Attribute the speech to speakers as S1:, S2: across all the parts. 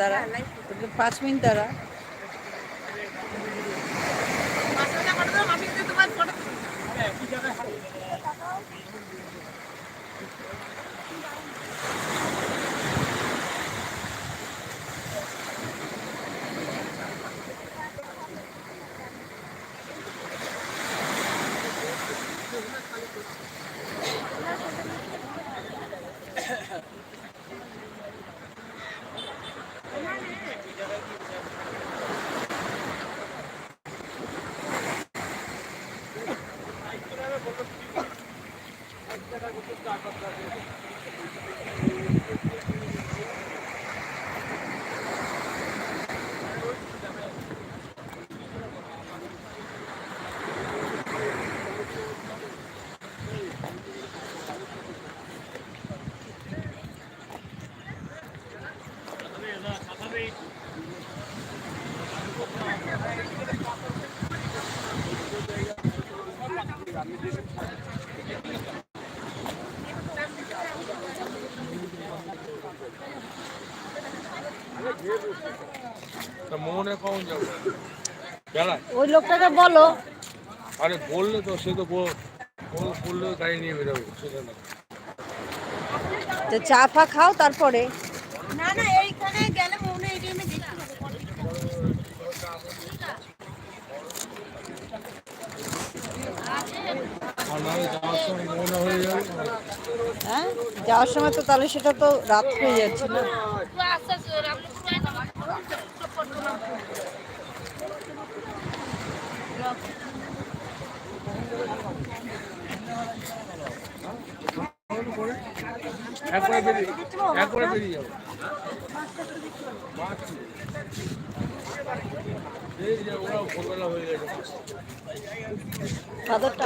S1: দাঁড়া। একটু পাঁচ মিনিট দাঁড়া
S2: তা মোহনে কখন যাব বেলা
S1: ওই লোকটাকে বলো।
S2: আরে বললে তো সে তো বল- বল- গাড়ি নিয়ে বেরোবে সেটা না।
S1: যে চা ফা খাও তারপরে।
S3: না না এইখানে গেলে মনে এটিএমে দেখতে
S2: হ্যাঁ
S1: যাওয়ার সময় তো তাহলে সেটা তো রাত হয়ে যাচ্ছে না।
S2: একবারে বেরিয়ে একবারে বেরিয়ে যাব যে ওরা ভোরবেলা হয়ে
S1: বাদরটা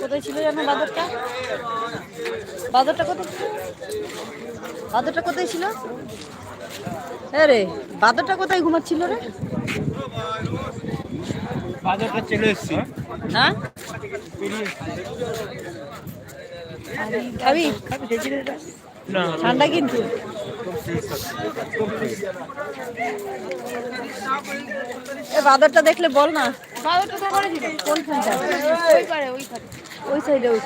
S1: কোথায় ছিল জানো বাদরটা বাদরটা কোথায় ছিল? বাদরটা কোথায় ছিল? হ্যাঁ রে বাদরটা কোথায় ঘুমাচ্ছিল রে?
S4: বাজারটা চলে এসছি।
S1: হ্যাঁ? খাবি? ঠান্ডা কিন্তু। এ বাদরটা দেখলে বল না। কোনখানটা
S3: ওই পারে ওই পারে।
S1: ওই।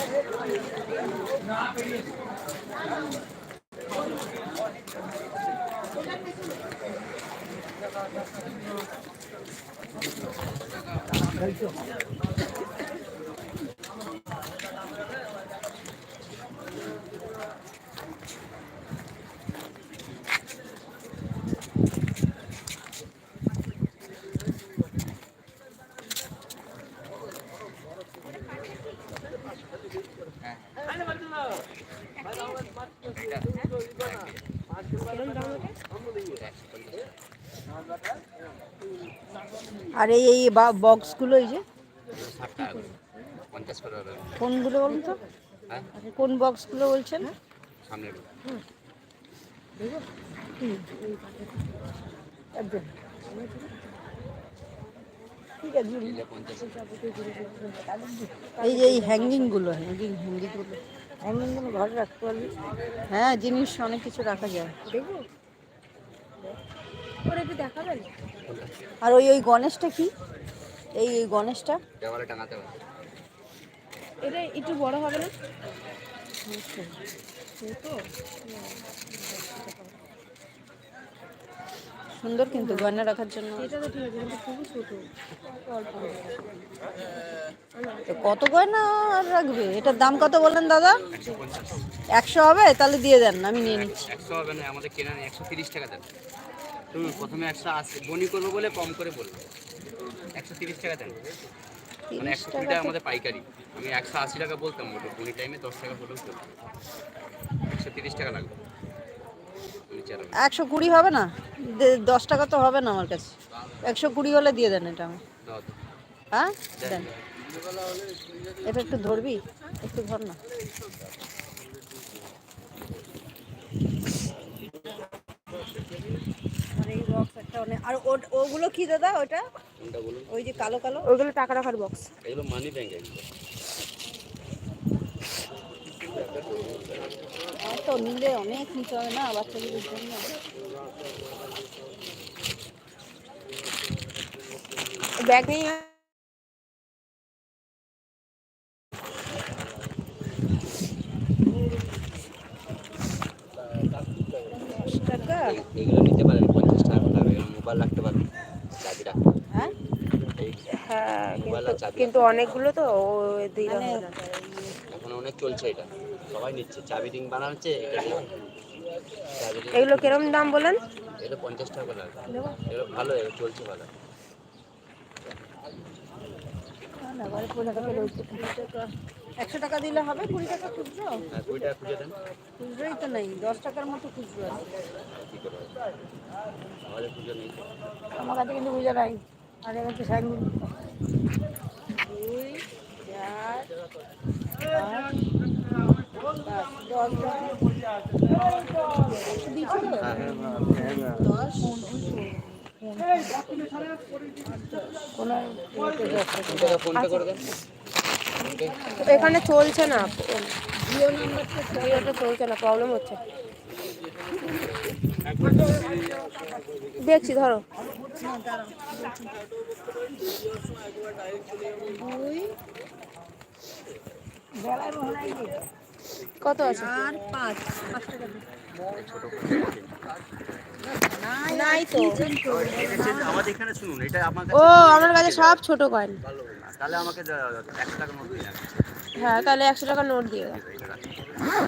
S1: আর এই এই বক্সগুলো এই যে? কোনগুলো বলুন তো?
S5: হ্যাঁ
S1: কোন বক্সগুলো বলছেন? এই যে, এই হ্যাঙ্গিংগুলো হ্যাঙ্গিং হ্যাঙ্গিংগুলো হ্যাঙ্গিংগুলো ঘরে রাখতে পারবি? হ্যাঁ জিনিস অনেক কিছু রাখা যায়। দেখব
S3: একটু দেখাবেন?
S1: আর ওই ওই গণেশটা কি? এই এই গণেশটা?
S5: দেওয়ালে টাঙাতে হবে।
S3: এটা একটু বড় হবে না?
S1: সুন্দর কিন্তু গয়না রাখার জন্য।
S3: এটা তো ঠিক আছে কিন্তু খুবই ছোট। অল্প
S1: তো কত গয়না আর রাখবে? এটার দাম কত বললেন দাদা?
S5: একশো
S1: একশো হবে? তাহলে দিয়ে দেন আমি নিয়ে নিচ্ছি।
S5: একশো হবে না আমাদের কেনা নেই একশো তিরিশ টাকা দেন। তুমি প্রথমে একশো আশি। বনি করব বলে কম করে বলব। একশো তিরিশ টাকা দেন। মানে একশো কুড়ি
S1: টাকা
S5: আমাদের পাইকারি। আমি একশো আশি টাকা বলতাম ওটা বনি টাইমে দশ টাকা হলেও চলবে একশো তিরিশ টাকা লাগবে।
S1: একশো কুড়ি হবে না? দশ টাকা তো হবে না আমার কাছে। একশো কুড়ি হলে দিয়ে দেন এটা আমি। হ্যাঁ? দেন। এটা একটু ধরবি? একটু ধর না। এই বক্স একটা অনেক- আর ওগুলো কি দাদা ওটা?
S5: বলুন?
S1: ওই যে কালো কালো?
S3: ওইগুলো টাকা রাখার বক্স
S5: এগুলো মানি ব্যাংক
S1: হ্যাঁ তো নিলে অনেক নিতে হবে না বাচ্চাদের জন্য।
S3: ব্যাগ নেই
S1: টাকা
S5: এগুলো নিতে পারেন পঞ্চাশ টাকা করে লাগবে এগুলো মোবাইল রাখতে পারবেন চাবি রাখতে
S1: হ্যাঁ
S5: এই
S3: হ্যাঁ
S5: মোবাইল
S3: কিন্তু- কিন্তু অনেকগুলো তো ও দুই
S1: মানে
S5: এখন অনেক চলছে এটা। সবাই নিচ্ছে। চাবি রিং বানাচ্ছে
S3: এগুলো কিরম দাম বলেন?
S5: এটা পঞ্চাশ টাকা লাগবে এগুলো ভালো এগুলো চলছে ভালো।
S1: একশো টাকা দিলে হবে কুড়ি টাকা খুচরো।
S5: হ্যাঁ কুড়ি টাকা
S1: খুচরোই তো নেই দশ টাকার মতো খুচরো আছে। আমার কাছে কিন্তু বুঝে নাই। আর তো সাইন দুই চার
S3: এখানে চলছে না।
S1: জিও
S3: চলছে না প্রবলেম হচ্ছে। দেখছি ধরো। কত আছে?
S1: আর পাঁচ।
S3: নাই তো। ও আমার কাছে সব ছোট কয়েন
S5: তাহলে আমাকে একশো টাকার মতো
S3: হ্যাঁ তাহলে একশো টাকা নোট দিয়ে দাও।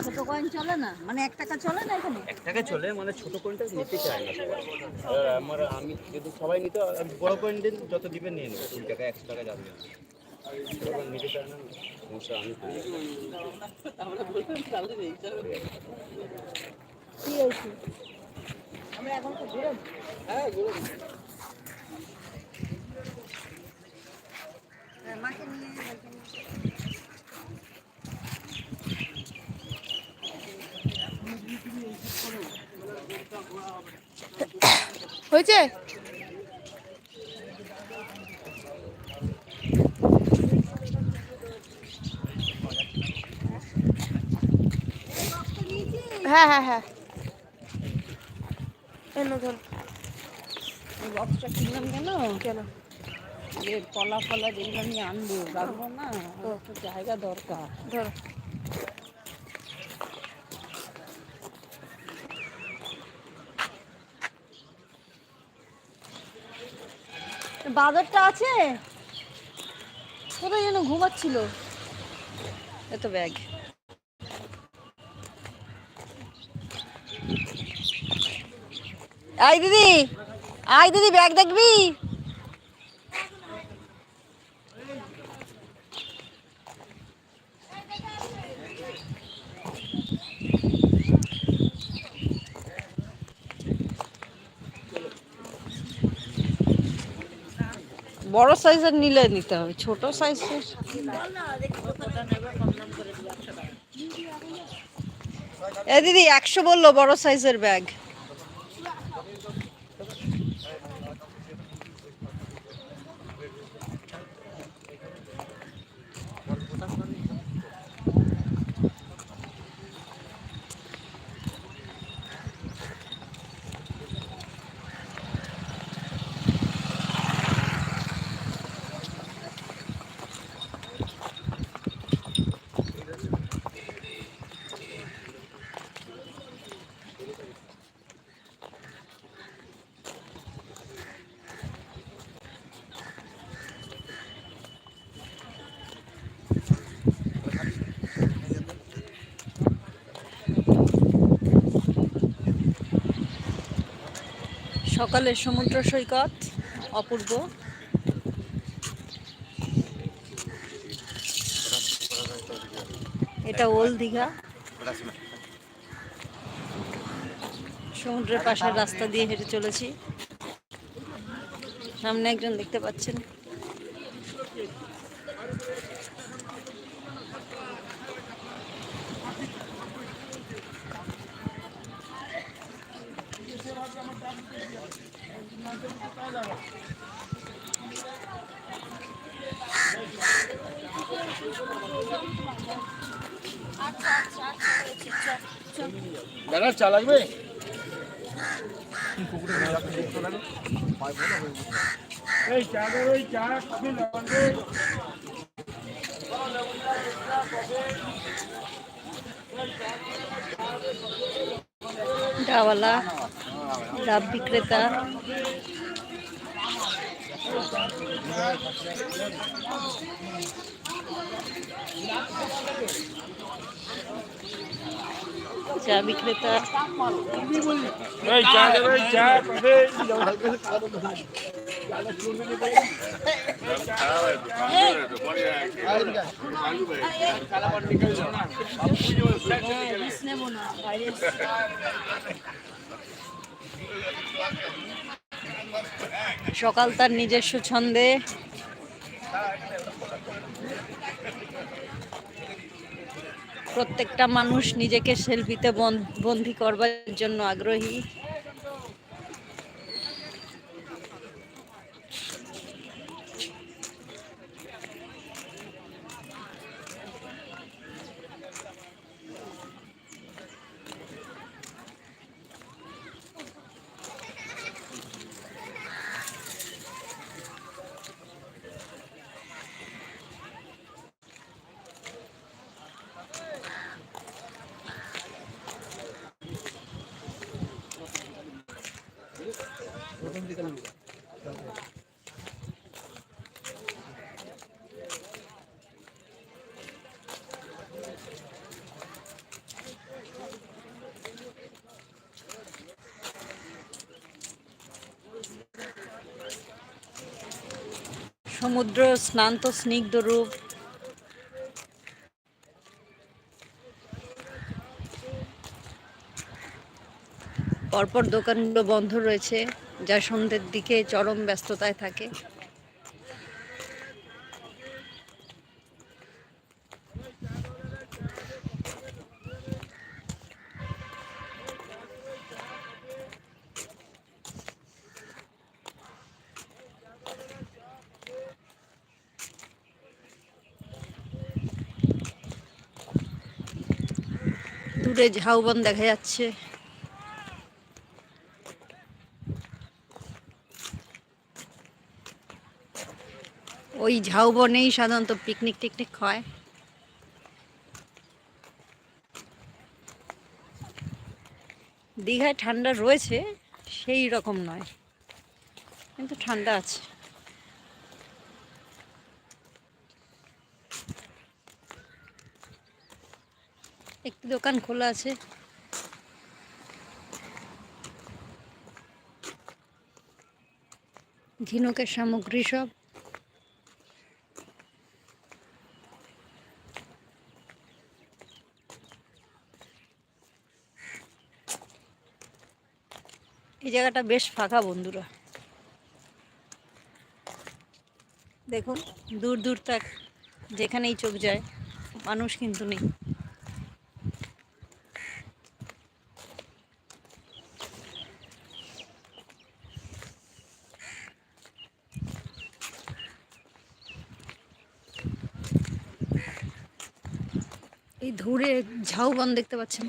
S1: ছোট কয়েন চলে না? মানে এক টাকা চলে না এখানে?
S5: এক টাকা চলে মানে ছোট কয়েনটা নিতে চায় না আমার আমি যদি সবাই নিতে বড় কয়েন দিন যত দিবেন নিয়ে নেব। কুড়ি টাকা একশো টাকা যাবে। নিতে চায় না সমস্যা আমি
S1: কি হয়েছে? আমরা এখন তো ঘুরে হ্যাঁ, মাকে মাকে নিয়ে।
S3: হয়েছে? হ্যাঁ হ্যাঁ হ্যাঁ। এনো ধর
S1: বক্সটা কিনলাম কেন?
S3: কেন?
S1: এর কলা ফলা যেগুলো নিয়ে আনব রাখব না। জায়গা দরকার।
S3: ধরো।
S1: বাজারটা আছে? কোথায় যেন ঘুমাচ্ছিল? এত ব্যাগ। আই দিদি আই দিদি ব্যাগ দেখবি? বড় সাইজের নিলে নিতে হবে ছোট সাইজের এ দিদি একশো বলল বড় সাইজের ব্যাগ। সকালের সমুদ্র সৈকত, অপূর্ব। এটা ওল দীঘা। সমুদ্রের পাশের রাস্তা দিয়ে হেঁটে চলেছি। সামনে একজন দেখতে পাচ্ছেন।
S4: এই চা দেবে এই চা কফি লবণ দে।
S1: ডাওয়ালা ডাব বিক্রেতা চা সকাল তার নিজস্ব ছন্দে। প্রত্যেকটা মানুষ নিজেকে সেলফিতে বন্দি করবার জন্য আগ্রহী। সমুদ্র স্নান্ত স্নিগ্ধ রূপ। পরপর দোকানগুলো বন্ধ রয়েছে। যা সন্ধ্যের দিকে চরম ব্যস্ততায় থাকে। দূরে ঝাউবন দেখা যাচ্ছে। ওই ঝাউবনেই সাধারণত পিকনিক টিকনিক হয়। দীঘায় ঠান্ডা রয়েছে, সেই রকম নয়, কিন্তু ঠান্ডা আছে। একটি দোকান খোলা আছে। ঝিনুকের সামগ্রী সব। এই জায়গাটা বেশ ফাঁকা বন্ধুরা। দেখুন, দূর দূর তাক যেখানেই চোখ যায়, মানুষ কিন্তু নেই। এই ধরে ঝাউবন দেখতে পাচ্ছেন?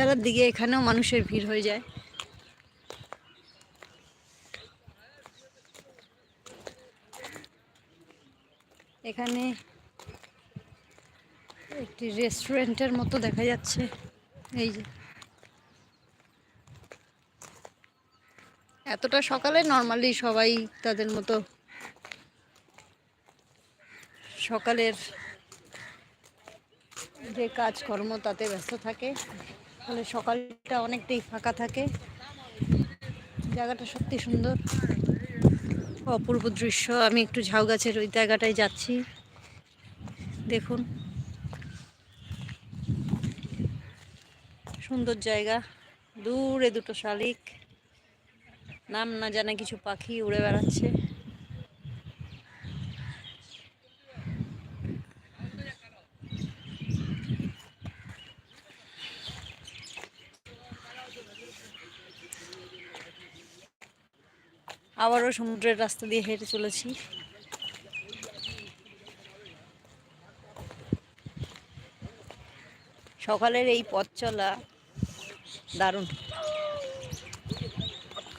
S1: বেলার দিকে এখানেও মানুষের ভিড় হয়ে যায়। এখানে একটি রেস্টুরেন্টের মতো দেখা যাচ্ছে। এই যে। এতটা সকালে নর্মালি সবাই তাদের মতো সকালের যে কাজকর্ম তাতে ব্যস্ত থাকে। ফলে সকালটা অনেকটাই ফাঁকা থাকে। জায়গাটা সত্যি সুন্দর। অপূর্ব দৃশ্য। আমি একটু ঝাউ গাছের ওই জায়গাটায় যাচ্ছি। দেখুন। সুন্দর জায়গা। দূরে দুটো শালিক। নাম না জানা কিছু পাখি উড়ে বেড়াচ্ছে। আবারও সমুদ্রের রাস্তা দিয়ে হেঁটে চলেছি। সকালের এই পথ চলা দারুণ।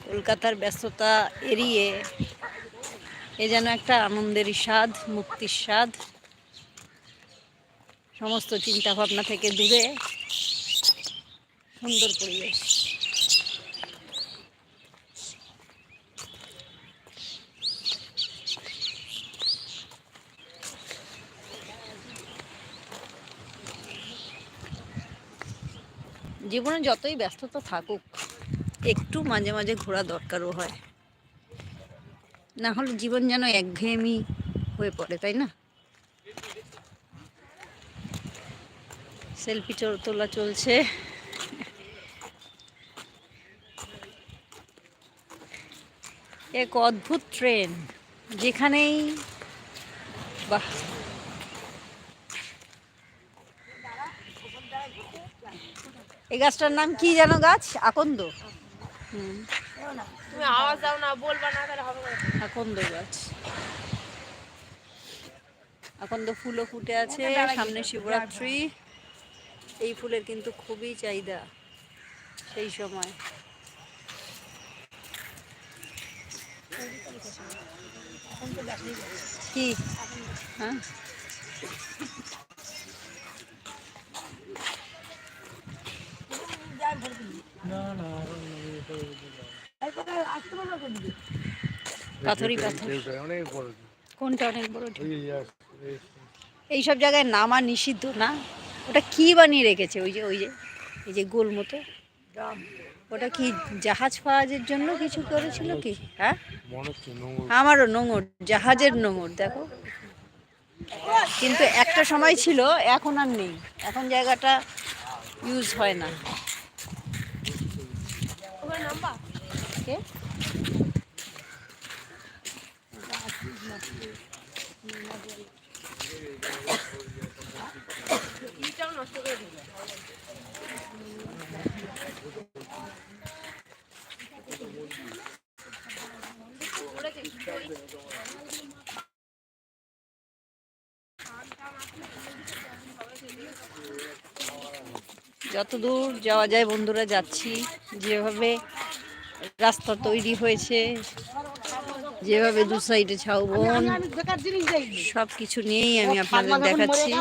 S1: কলকাতার ব্যস্ততা এড়িয়ে এ যেন একটা আনন্দের স্বাদ, মুক্তির স্বাদ। সমস্ত চিন্তা ভাবনা থেকে দূরে সুন্দর পরিবেশ। জীবনে যতই ব্যস্ততা থাকুক, একটু মাঝে মাঝে ঘোরা দরকারও হয়। না হলে জীবন যেন একঘেয়েমি হয়ে পড়ে, তাই না? সেলফি তোলা চলছে। এক অদ্ভুত ট্রেন, যেখানেই বাহ! এই গাছটার নাম কি যেন গাছ? আকন্দ।
S3: তুমি আওয়াজ দাও না বলবা না তাহলে হবে
S1: আকন্দ গাছ। আকন্দ ফুলও ফুটে আছে সামনে শিবরাত্রি। এই ফুলের কিন্তু খুবই চাহিদা সেই সময়। কি? হ্যাঁ? পাথর।
S2: ঢেউটা অনেক বড়।
S1: কোনটা অনেক বড়?
S2: এই আস-
S1: এইসব জায়গায় নামা নিষিদ্ধ না। ওটা কি বানিয়ে রেখেছে? ওই যে ওই যে এই যে গোল মতো। ওটা কি জাহাজ ফাহাজের জন্য কিছু করেছিল কি? হ্যাঁ?
S2: নোংর
S1: আমারও নোঙর জাহাজের নোঙর দেখো। কিন্তু একটা সময় ছিল এখন আর নেই। এখন জায়গাটা ইউজ হয় না। যত দূর যাওয়া যায় বন্ধুরা, যাচ্ছি। যেভাবে রাস্তা তৈরি হয়েছে, যেভাবে দু সাইডে ছাউবন সব কিছু নিয়েই আমি আপনাদের দেখাচ্ছি।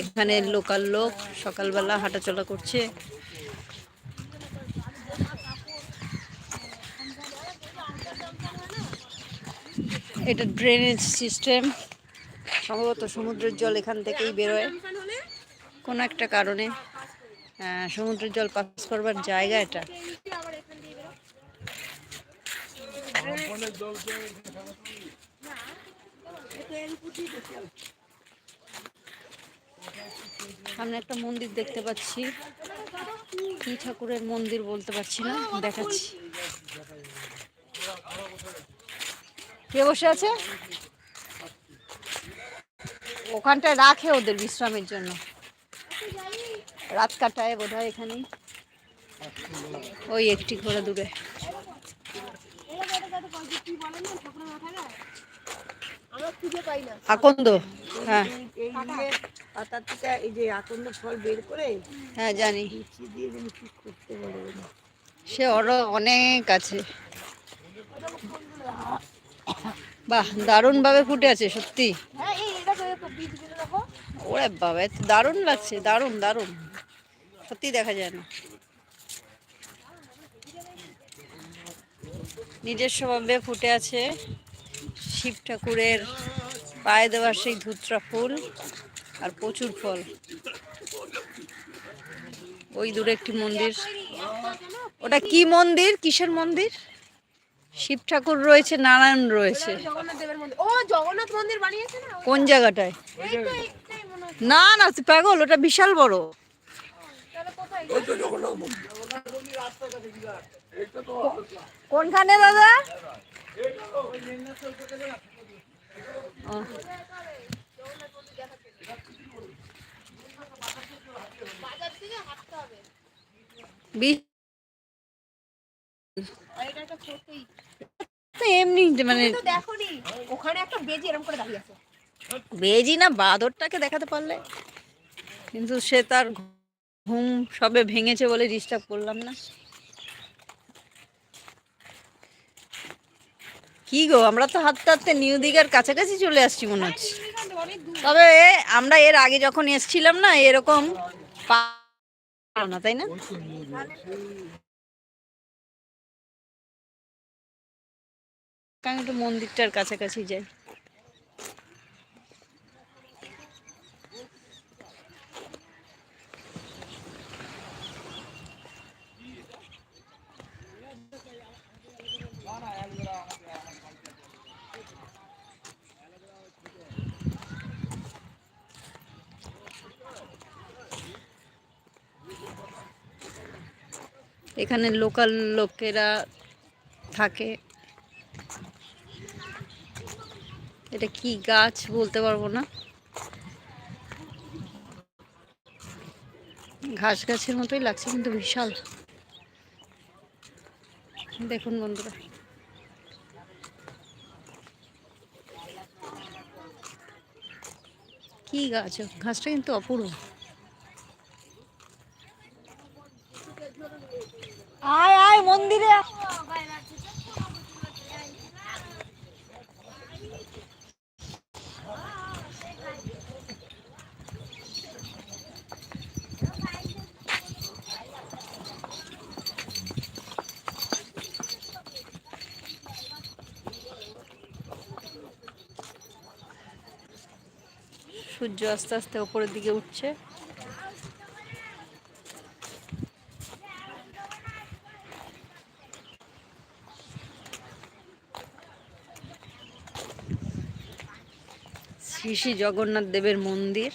S1: এখানে লোকাল লোক সকালবেলা হাঁটাচলা করছে। এটা ড্রেনেজ সিস্টেম সম্ভবত সমুদ্রের জল এখান থেকেই বেরোয়। কোনো একটা কারণে সমুদ্রের জল পাস করবার জায়গা এটা। সামনে একটা মন্দির দেখতে পাচ্ছি। কি ঠাকুরের মন্দির বলতে পারছি না, দেখাচ্ছি। কে বসে আছে? ওখানটায় রাখে ওদের বিশ্রামের জন্য। রাত কাটায় বোধ হয় এখানে ওই একটি ঘোড়া দূরে আকন্দ হ্যাঁ।
S6: এই যে পাতা থেকে এই যে আকন্দ ফল বের করে
S1: হ্যাঁ জানি। সে আরও অনেক আছে। বাহ দারুণ ভাবে ফুটে আছে সত্যি।
S3: হ্যাঁ
S1: ওরে বাবা দারুণ লাগছে দারুণ দারুণ। সত্যি দেখা যায় না। নিজস্বভাবে ফুটে আছে শিব ঠাকুরের পায়ে দেওয়ার সেই ধুতরা ফুল আর প্রচুর ফল। ওই দূরে একটি মন্দির। ওটা কি মন্দির? কিসের মন্দির? শিব ঠাকুর রয়েছে, নারায়ণ রয়েছে। কোন জায়গাটায়? না না পাগল, ওটা বিশাল বড়। কোনখানে দাদা? এমনি মানে
S3: ওখানে একটা বেজি এরকম করে দাঁড়িয়ে আছে।
S1: বেজি না বাদরটাকে দেখাতে পারলে। কিন্তু সে তার ঘুম সবে ভেঙেছে বলে ডিস্টার্ব করলাম না। কি গো, আমরা তো হাঁটতে হাঁটতে নিউ দিঘার কাছাকাছি চলে আসছি মনে হচ্ছে। তবে আমরা এর আগে যখন এসছিলাম না, এরকম না, তাই না? একটু মন্দিরটার কাছাকাছি যাই। এখানে লোকাল লোকেরা থাকে। এটা কি গাছ বলতে পারব না। ঘাস গাছের মতোই লাগছে, কিন্তু বিশাল। দেখুন বন্ধুরা। কি গাছ, ঘাসটা কিন্তু অপূর্ব আয় আয় মন্দিরে আয়। সূর্য আস্তে আস্তে ওপরের দিকে উঠছে। শ্রী শ্রী জগন্নাথ দেবের মন্দির,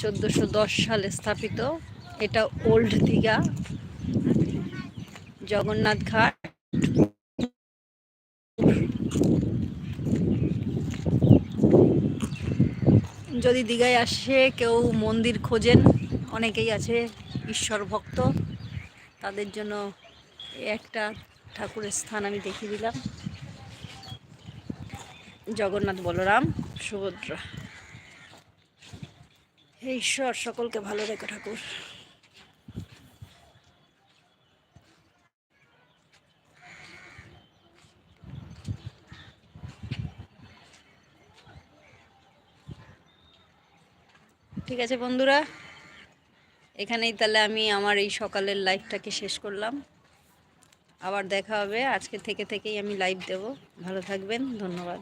S1: চোদ্দোশো দশ সালে স্থাপিত। এটা ওল্ড দীঘা, জগন্নাথ ঘাট। যদি দীঘায় আসে, কেউ মন্দির খোঁজেন, অনেকেই আছে ঈশ্বর ভক্ত, তাদের জন্য একটা ঠাকুরের স্থান আমি দেখিয়ে দিলাম। জগন্নাথ বলরাম, সুভদ্রা। হে ঈশ্বর, সকলকে ভালো রেখো ঠাকুর। ঠিক আছে, বন্ধুরা। এখানেই তাহলে আমি আমার এই সকালের লাইভটাকে শেষ করলাম। আবার দেখা হবে। আজকে থেকে থেকেই আমি লাইভ দেব। ভালো থাকবেন। ধন্যবাদ।